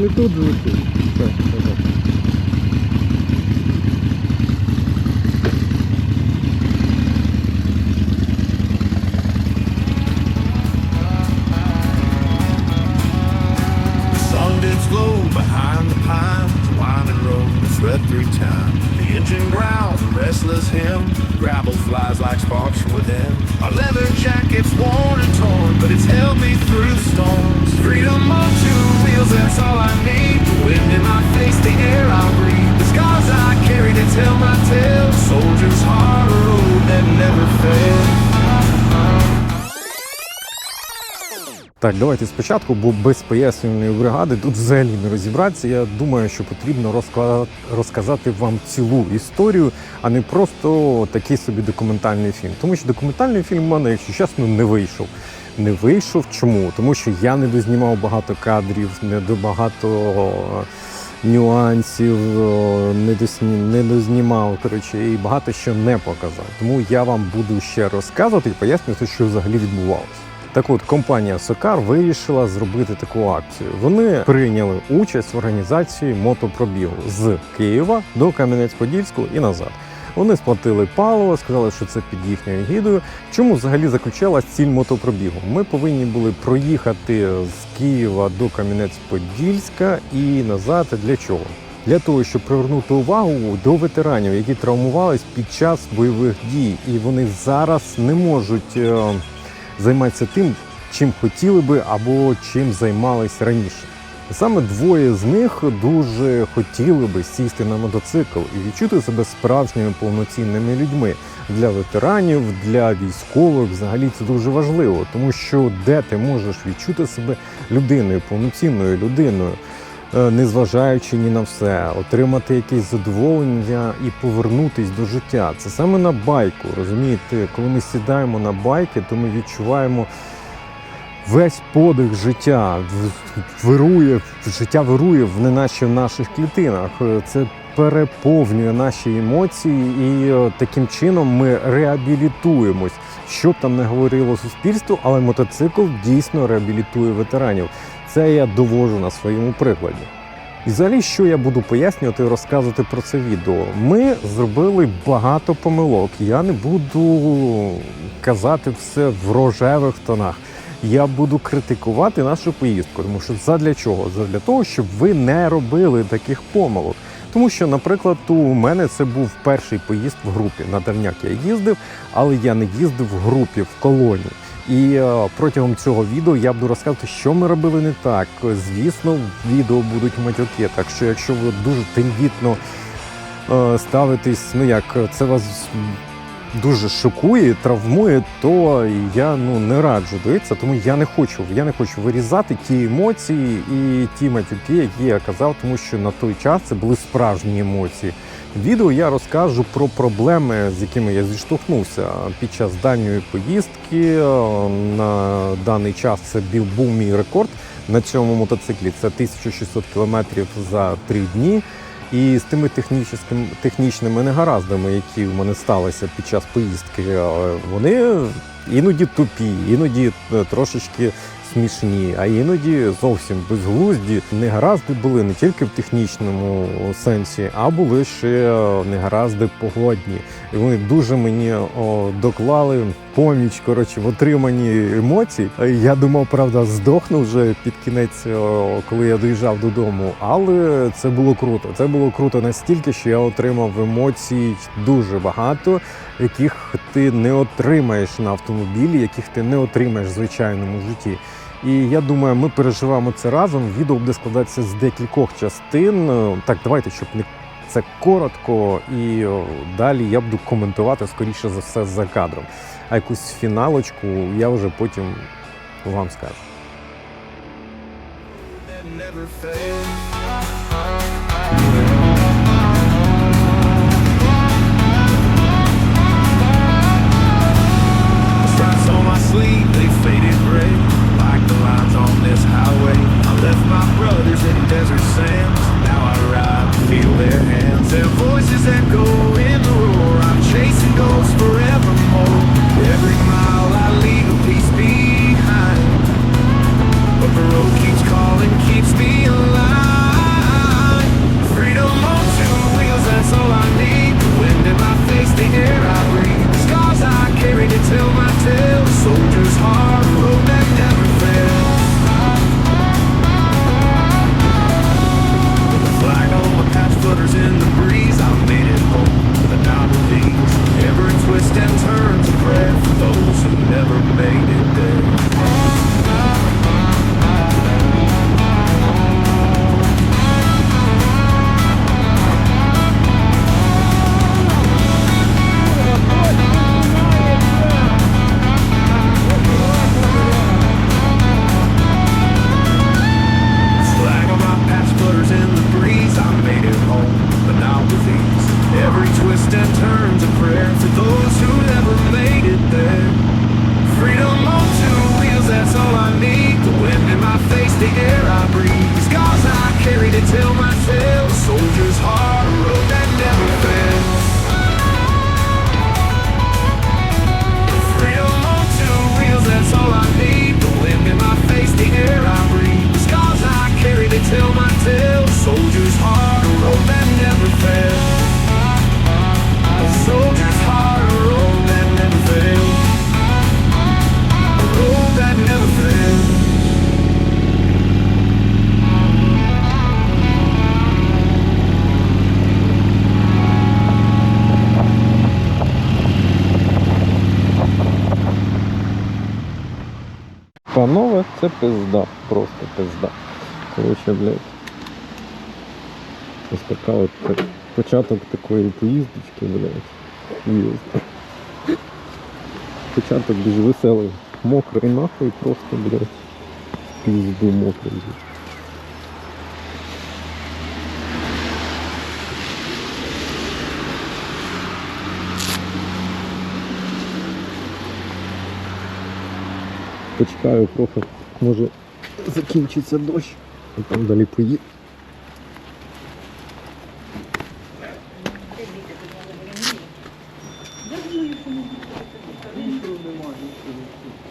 не тут звідти. Так, так, так. Sun did glow behind the pines, winding road that swept through time. The engine growls, a restless hymn, gravel flies like sparks from within. Our leather jackets worn and torn, but it's held me through storms. Freedom on two wheels, That's all I need. The wind in my face, the air I breathe, the scars I carry to tell my tale. Soldier's heart, road that never fails. Так, давайте спочатку, бо без пояснювальної бригади тут взагалі не розібратися. Я думаю, що потрібно розкла- розказати вам цілу історію, а не просто такий собі документальний фільм. Тому що документальний фільм в мене, якщо чесно, не вийшов. Не вийшов. Чому? Тому що я не дознімав багато кадрів, не до багато нюансів, не, досні, не дознімав. Коротше, і багато що не показав. Тому я вам буду ще розказувати і пояснювати, що взагалі відбувалося. Так от компанія Сокар вирішила зробити таку акцію. Вони прийняли участь в організації мотопробігу з Києва до Кам'янець-Подільського і назад. Вони сплатили паливо, сказали, що це під їхньою гідою. Чому взагалі заключалась ціль мотопробігу? Ми повинні були проїхати з Києва до Кам'янець-Подільська і назад. Для чого? Для того, щоб привернути увагу до ветеранів, які травмувались під час бойових дій, і вони зараз не можуть е, займатися тим, чим хотіли би або чим займались раніше. Саме двоє з них дуже хотіли би сісти на мотоцикл і відчути себе справжніми повноцінними людьми. Для ветеранів, для військових взагалі це дуже важливо, тому що де ти можеш відчути себе людиною, повноцінною людиною, е, незважаючи ні на все, отримати якесь задоволення і повернутись до життя. Це саме на байку. Розумієте, коли ми сідаємо на байки, то ми відчуваємо весь подих життя, вирує, життя вирує в неначе в наших клітинах. Е, Це переповнює наші емоції, і е, таким чином ми реабілітуємось. Що б там не говорило суспільство, але мотоцикл дійсно реабілітує ветеранів. Це я довожу на своєму прикладі. І взагалі, що я буду пояснювати і розказувати про це відео? Ми зробили багато помилок. Я не буду казати все в рожевих тонах. Я буду критикувати нашу поїздку, тому що задля чого? Задля того, щоб ви не робили таких помилок. Тому що, наприклад, у мене це був перший поїзд в групі. На дальняк я їздив, але я не їздив в групі в колоні. І е, протягом цього відео я буду розказувати, що ми робили не так. Звісно, в відео будуть матюки. Так що, якщо ви дуже тендітно е, ставитесь, ну як це вас дуже шокує, травмує, то я ну не раджу дивитися, тому я не хочу. Я не хочу вирізати ті емоції і ті матюки, які я казав, тому що на той час це були справжні емоції. Відео я розкажу про проблеми, з якими я зіштовхнувся під час дальньої поїздки. На даний час це був мій рекорд на цьому мотоциклі. Це 1600 кілометрів за три дні. І з тими технічними, технічними негараздами, які в мене сталися під час поїздки, е, вони іноді тупі, іноді е, трошечки смішні, а іноді зовсім безглузді. Негаразди були не тільки в технічному сенсі, а були ще е, негаразди погодні. І вони дуже мені о, доклали поміч коротше, в отриманні емоцій. Е, Я думав, правда, здохну вже під кінець, о, коли я доїжджав додому. Але це було круто. Це було круто настільки, що я отримав емоцій дуже багато, яких ти не отримаєш на автомобілі, яких ти не отримаєш в звичайному житті. І я думаю, ми переживаємо це разом. Відео буде складатися з декількох частин. Е, Так, давайте, щоб не це коротко, і далі я буду коментувати скоріше за все за кадром. А якусь фіналочку я вже потім вам скажу. and turn to prayer for those Це пизда, просто пизда. Короче, блядь. Ось така от початок такої поїздочки, блядь. Їзд. Початок дуже веселий. Мокрий нахуй, просто, блядь. Пізду мокрий. Почекаю трохи. Може закінчиться дощ. а там далі поїде. Де немає, їх не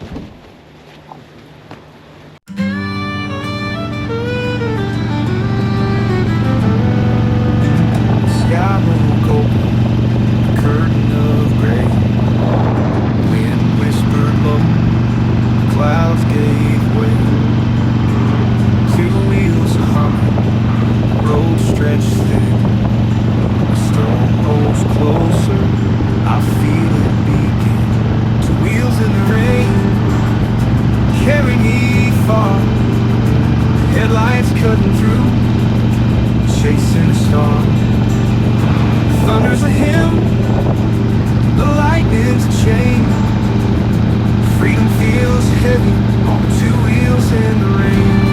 chasing a star. Thunder's a hymn, the lightning's a chain. Freedom feels heavy on two wheels in the rain.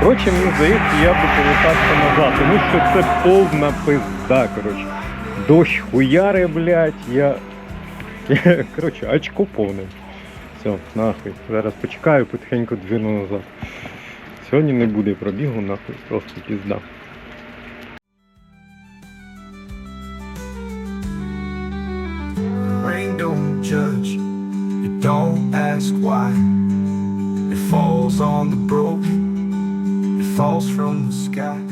Коротше, мені здається, я буду повертатися назад, тому що це повна пизда, коротше. Дощ хуяри, блядь, я... я коротше, очко повне. Все, нахуй. Зараз почекаю, потихеньку двину назад. Сьогодні не буде пробігу, нахуй, просто пізда. falls from the sky.